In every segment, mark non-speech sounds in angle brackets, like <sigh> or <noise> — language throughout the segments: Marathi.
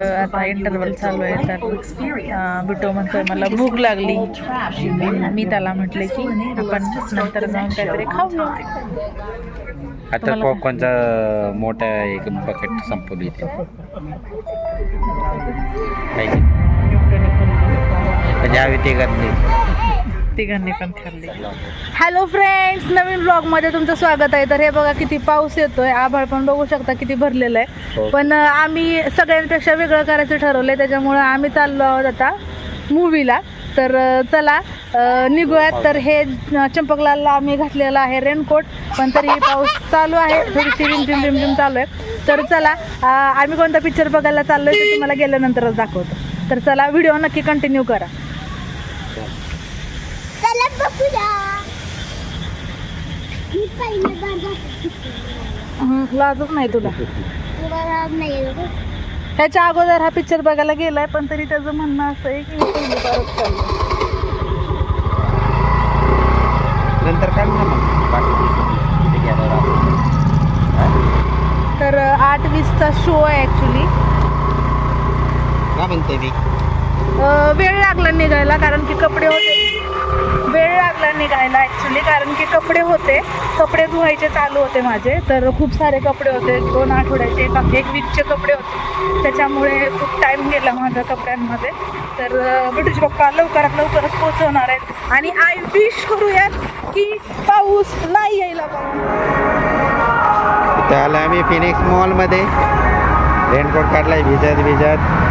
आता इंटरव्हल चालू आहे तर बिटो म्हणतोय मला भूक लागली. मी त्याला म्हटले की आपण नंतर जाऊन काहीतरी खाऊ आता पॉपकॉर्नचा मोठा एक बकेट संपवली इथे? म्हणजे हवी ते घातली तिघांनी पण खाल्ली हॅलो फ्रेंड्स नवीन ब्लॉगमध्ये तुमचं स्वागत आहे. तर हे बघा किती पाऊस येतोय. आभाळ पण बघू शकता किती भरलेलं आहे. हो. पण आम्ही सगळ्यांपेक्षा वेगळं करायचं ठरवलंय. त्याच्यामुळं आम्ही चाललो आहोत आता मूवीला तर चला निघूयात. तर हे चंपकलालला आम्ही घातलेलं आहे रेनकोट. पण तरी पाऊस चालू आहे. थोडीशी रिमझिम रिमझिम चालू आहे. तर चला आम्ही कोणता पिक्चर बघायला चाललोय ते तुम्हाला गेल्यानंतरच दाखवतो. तर चला व्हिडिओ नक्की कंटिन्यू करा. चला बघूया मी पहिल्यांदा हं, लाजच नाही तुला तुला नाही ह्याच्या अगोदर हा पिक्चर बघायला गेलाय पण तरी त्याचं म्हणणं असं आहे की मी पहिली बारच चाललोय. नंतर काय ना मग बाकी इथे गेल्यावर आपण. हा? तर अं, आठ वीसचा शो आहे ॲक्च्युली काय म्हणते मी वेळ लागला निघायला कारण की कपडे होते वेळ निघायला ॲक्च्युली कारण की कपडे होते. कपडे धुवायचे चालू होते माझे. तर खूप सारे कपडे होते. दोन आठवड्याचे एक एक वीकचे कपडे होते. त्याच्यामुळे खूप टाईम गेला माझ्या कपड्यांमध्ये. तर अं, पप्पा लवकरात लवकरच पोचवणार आहेत. आणि आय विश करूयात की पाऊस नाही यायला पाहिजे. त्याला आम्ही फिनिक्स मॉलमध्ये रेनकोट काढलाय भिजत भिजत.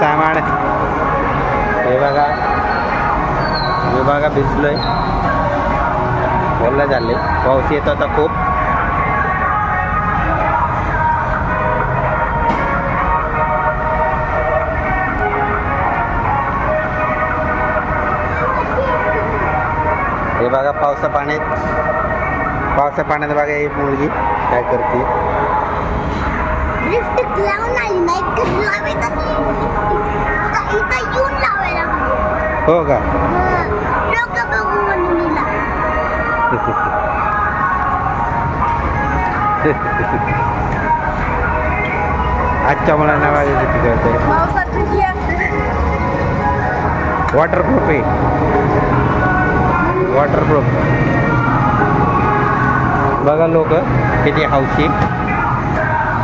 सामान. हे बघा. हे बघा भिजलोय बोललं झाले पाऊस येत होता खूप. हे बघा पावसा पाण्यात पावसा पाण्यात बघा ही मुलगी काय करते. लिपस्टिक लावून आली नाही तर लावायचं नाही. इथं येऊन लावायला हवं. हो का. लोकं बघू म्हणून मी लावते. आजच्या करते पावसात भिजली असते वॉटरप्रूफ आहे वॉटरप्रूफ बघा लोक किती हौशी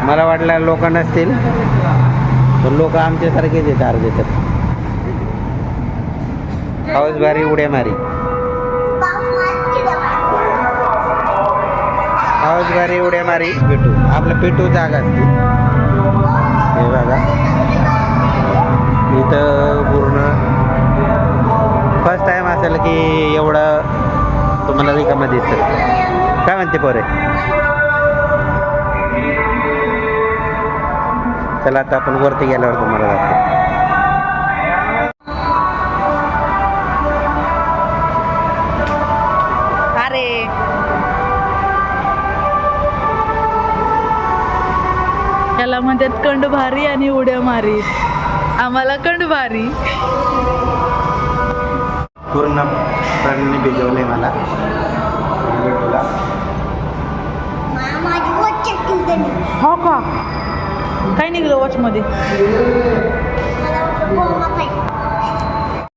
मला वाटलं लोक नसतील पण लोक आमच्यासारखेच आहेत अर्धे तर. पाऊस भारी उड्या मारी. पाऊस भारी उड्या मारी. पिटू. आपलं पिटू जागा असते. हे बघा. इथं पूर्ण फर्स्ट टाइम असेल की एवढं तुम्हाला रिकामं दिसतं. काय म्हणते पोरे? चला आता आपण वरती गेल्यावर तुम्हाला दाखवतो अरे. त्याला म्हणतात कंड भारी आणि उड्या मारी. आम्हाला कंड भारी पूर्ण प्राण्यांनी भिजवले मला. हो का? काय निघलं वॉचमध्ये मध्ये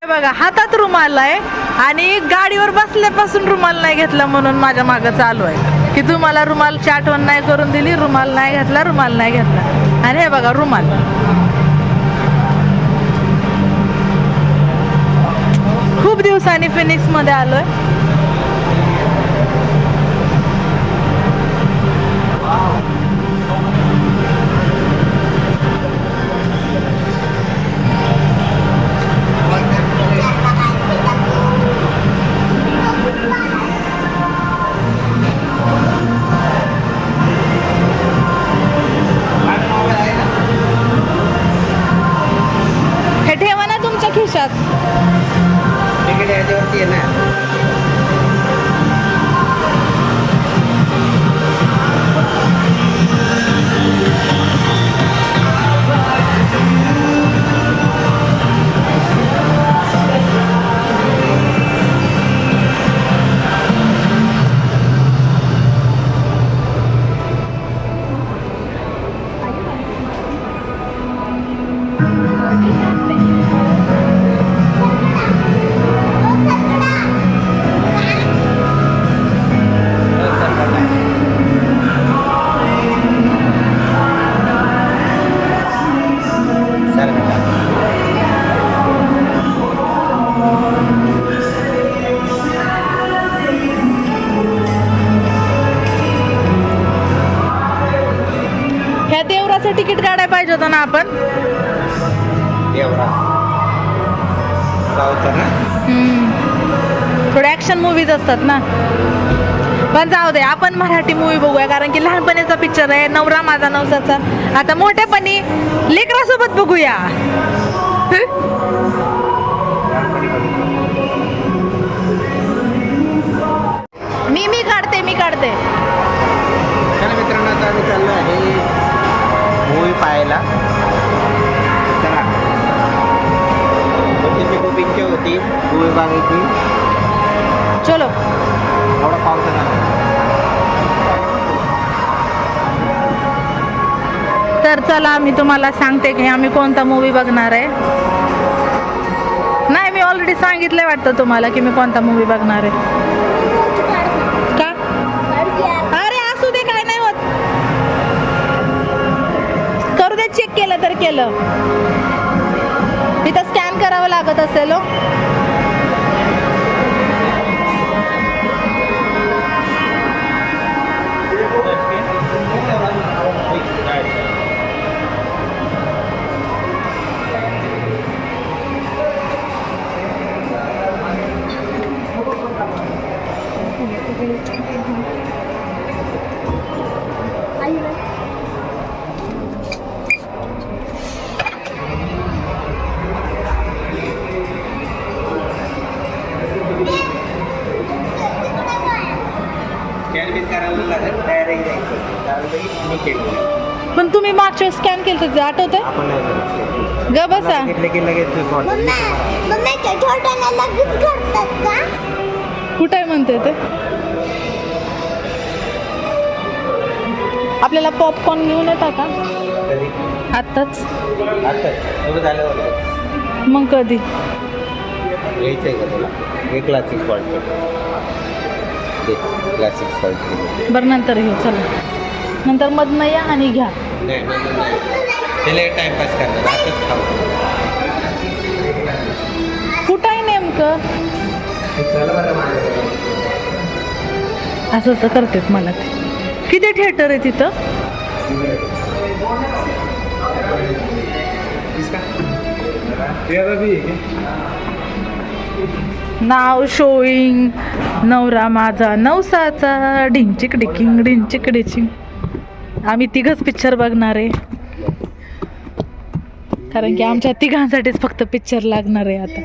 हे बघा हातात रुमाल आहे आणि गाडीवर बसल्यापासून रुमाल नाही घेतला म्हणून माझ्या मागं चालू आहे. की तुम्हाला रुमालची आठवण नाही करून दिली रुमाल नाही घेतला रुमाल नाही घेतला. आणि हे बघा रुमाल. खूप दिवसांनी फिनिक्समध्ये आलोय. आहे देवराचं तिकीट काढायला पाहिजे होतं ना आपण? ना. हम्म. थोडे ॲक्शन मूवीज असतात ना. पण जाऊ दे आपण मराठी मूवी बघूया कारण की लहानपणीचा पिक्चर आहे नवरा माझा नवसाचा. आता मोठेपणी लेकरासोबत बघूया. मी मी काढते मी काढते. चला मित्रांनो आता आम्ही चाललो आहे. पाहायला. चला. खूप इच्छा होती बघायची चलो. एवढा पाऊस तर चला मी तुम्हाला सांगते की आम्ही कोणता मूवी बघणार आहे. नाही मी ऑलरेडी सांगितलंय वाटतं तुम्हाला की मी कोणता मूवी बघणार आहे. केलं तर केलं. तिथं स्कॅन करावं लागत असेल हो. मी केलं पण तुम्ही मागच्या स्कॅन केलं तर आठवत आपण नाही करत. ग बसा. सांगितलं की लगेच दिवस वाटतं. मम्मी मम्मी छोट्याला लगेच करतात का? कुठं आहे म्हणते ते? आपल्याला पॉपकॉर्न घेऊन येता का? कधी? आत्ताच. आता सुरू झाल्यावर मग कधी? घ्यायचं आहे का तुला? हे क्लासिक क्लासिक बरं नंतर घेऊ. चला. नंतर मधनं या आणि घ्या. टाइमपास करतात कुठं आहे नेमकं. असं असं करतात मला ते. किती थिएटर आहे तिथं? नाव शोईंग नवरा माझा नवसाचा. ढिंचिक डिकिंग ढिंचिक डिचिंग आम्ही तिघच पिक्चर बघणार आहे. कारण की आमच्या तिघांसाठीच फक्त पिक्चर लागणार आहे आता.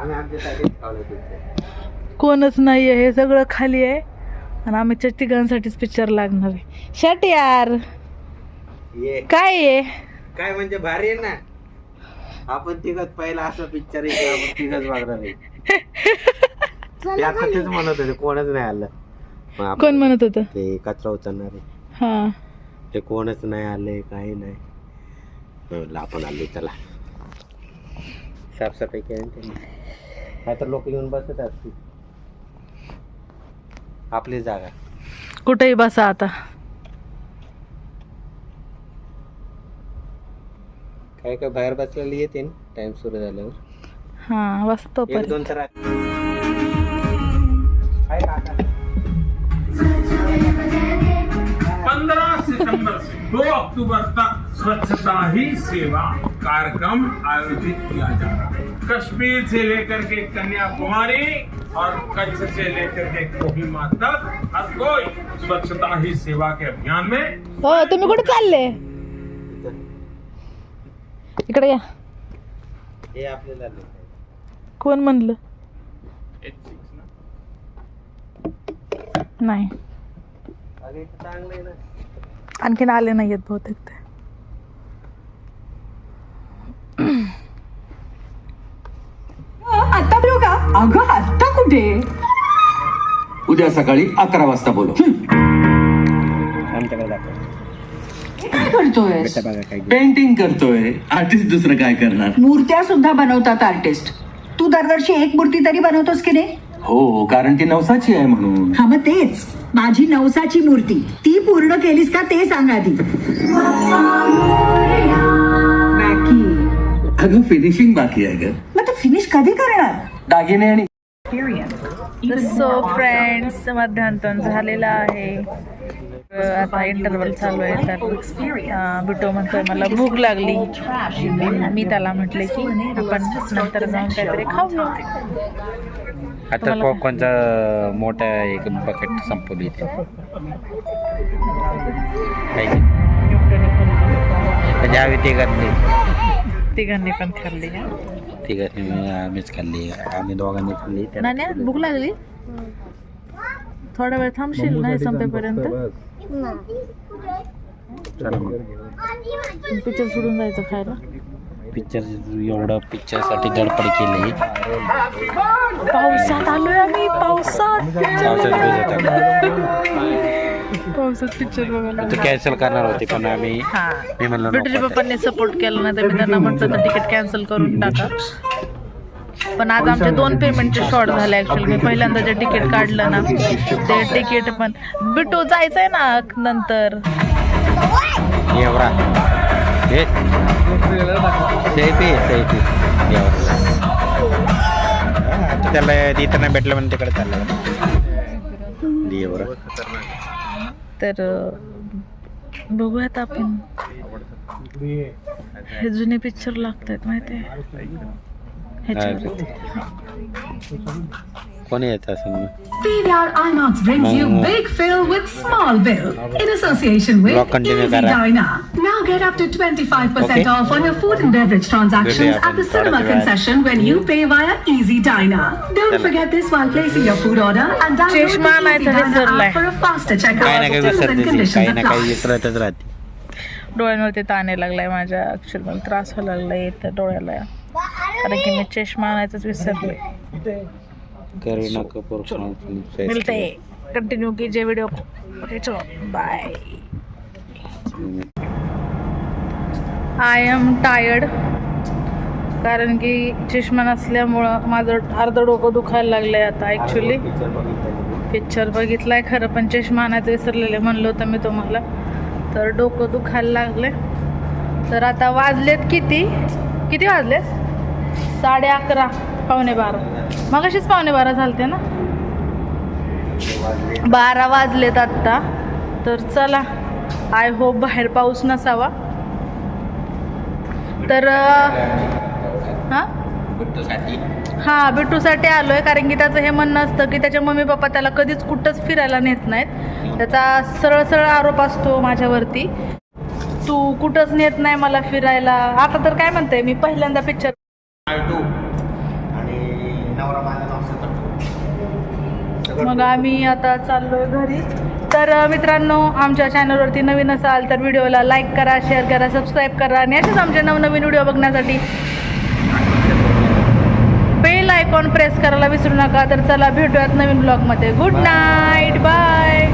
आम्ही. कोणच नाही आहे हे सगळं खाली आहे. आणि आमच्या तिघांसाठीच पिक्चर लागणार आहे. शट यार काय आहे? काय म्हणजे भारी आहे ना? आपण तिघच पहिला असं पिक्चर आहे तिघच बघणार आहे. <laughs> म्हणत होते कोणच नाही आलं. कोण म्हणत होतं? ते कचरा उचलणारे हां. ते कोणच नाही आले काही नाही. म्हणलं आपण आले चला. साफसफाई केली त्यांनी. नाही तर लोक येऊन बसत असतील. आपली जागा. कुठेही बसा आता. काय काय बाहेर बसलेली येते टाइम सुरू झाल्यावर. हां बसतो एक दोन तर 2 अक्टूबर तक स्वच्छता ही सेवा कार्यक्रम आयोजित किया जा रहा है। कश्मीर से लेकर के कन्याकुमारी और कच्छ से लेकर के कोहिमा तक हर कोई स्वच्छता ही सेवा के अभियान में हो तुम्ही कुठे चालले? इकडे या. हे आपल्याला. कोण म्हणलं? नाही. चांगलं आहे ना. आणखीन आले नाही आहेत बहुतेक ते. आता बोलू का? अगं आता कुठे? उद्या सकाळी अकरा वाजता बोलू. आमच्याकडे दाखव. हे काय करतोय बेटा बघा काय पेंटिंग करतोय. आर्टिस्ट दुसरं काय करणार? मूर्त्या सुद्धा बनवतात आर्टिस्ट तू दरवर्षी एक मूर्ती तरी बनवतोस की नाही? हो कारण ती नवसाची आहे म्हणून. हा मग तेच. माझी नवसाची मूर्ती. ती पूर्ण केलीस का ते सांग आधी. मॅकी अगं फिनिशिंग बाकी आहे ग. मग ते फिनिश कधी करणार? दागिने आणि सो फ्रेंड्स मध्यांतन झालेलं आहे. आता इंटरवल चालू आहे तर बिटो म्हणतोय मला भूक लागली. मी त्याला म्हटले की आपण नंतर जाऊन काहीतरी खाऊ आता पॉपकॉर्नचा मोठा एक बकेट संपवली इथे म्हणजे आम्ही तिघांनी. तिघांनी पण खाल्ली. तिघांनी आम्हीच खाल्ली. आम्ही दोघांनी खाल्ली. नाण्या भूक लागली? थोडा वेळ थांबशील नाही संपेपर्यंत? पिक्चर सोडून जायचं खायला? पिक्चर एवढं पिक्चरसाठी धडपड केली. पावसात आलोय आम्ही पावसात पावसात पिक्चर बघायला. तू कॅन्सल करणार होती पण आम्ही हा. मी म्हणलो नको पप्पांनी सपोर्ट केला नाही तर मी त्यांना म्हटलं तर तिकीट कॅन्सल करून टाका. पण आज आमचे दोन पेमेंटचे शॉर्ट झाले ऍक्च्युअली मी पहिल्यांदा जे तिकीट काढलं ना ते तिकीट पण बिटू जायचंय ना नंतर. एवढा. हे त्याला इथं नाही भेटलं म्हणून तिकडे चाललं एवढं तर बघूयात आपण हे जुने पिक्चर लागत आहेत माहिती ह्याच्यावर कोणी येत असं मग? PVR IMAX brings you Mama. Big Phil with Small Bill in association with Block continue Easy करा. Diner. Now get up to 25% Okay. off on your food and beverage transactions at the cinema concession when you pay via Easy Diner. Don't forget this while placing your food order and download the चष्मा Easy Diner विसरलाय. app for a faster काही ना checkout. काही Terms and विसरते ती, conditions काही ना काही apply. विसरतच राहते डोळ्यांवरती ताण यायला लागलाय माझ्या ऍक्च्युअली मला त्रास व्हायला लागलाय त्या डोळ्याला कारण की मी चष्मा आणायचंच विसरले करीना कपूर खान मिळते कंटिन्यू कीजिए चलो बाय आय एम टायर्ड. कारण की चष्मा नसल्यामुळं माझं अर्धं डोकं दुखायला लागलं आहे आता ॲक्च्युली पिक्चर बघितलाय खरं पण चष्मा आणायचं विसरलेले म्हणलं होतं मी तुम्हाला. तर डोकं दुखायला लागले तर आता वाजलेत किती? किती वाजलेत? साडे अकरा पावणे बारा. मग अशीच पावणे बारा झालते ना? बारा वाजलेत आत्ता. तर चला आय होप बाहेर पाऊस नसावा. तर हां? हां बिट्टूसाठी आलो आहे कारण की त्याचं हे म्हणणं असतं की त्याचे मम्मी पप्पा त्याला कधीच कुठंच फिरायला नेत नाहीत. त्याचा सरळ सरळ आरोप असतो माझ्यावरती. तू कुठंच नेत नाही मला फिरायला. आता तर काय म्हणते मी पहिल्यांदा पिक्चर मग आम्ही आता चाललोय घरी. तर मित्रांनो आमच्या चॅनलवरती नवीन असाल तर व्हिडिओला लाईक करा शेअर करा सबस्क्राईब करा आणि असेच आमचे नवनवीन व्हिडिओ बघण्यासाठी बेल आयकॉन प्रेस करायला विसरू नका. तर चला भेटूयात नवीन ब्लॉगमध्ये गुड नाईट बाय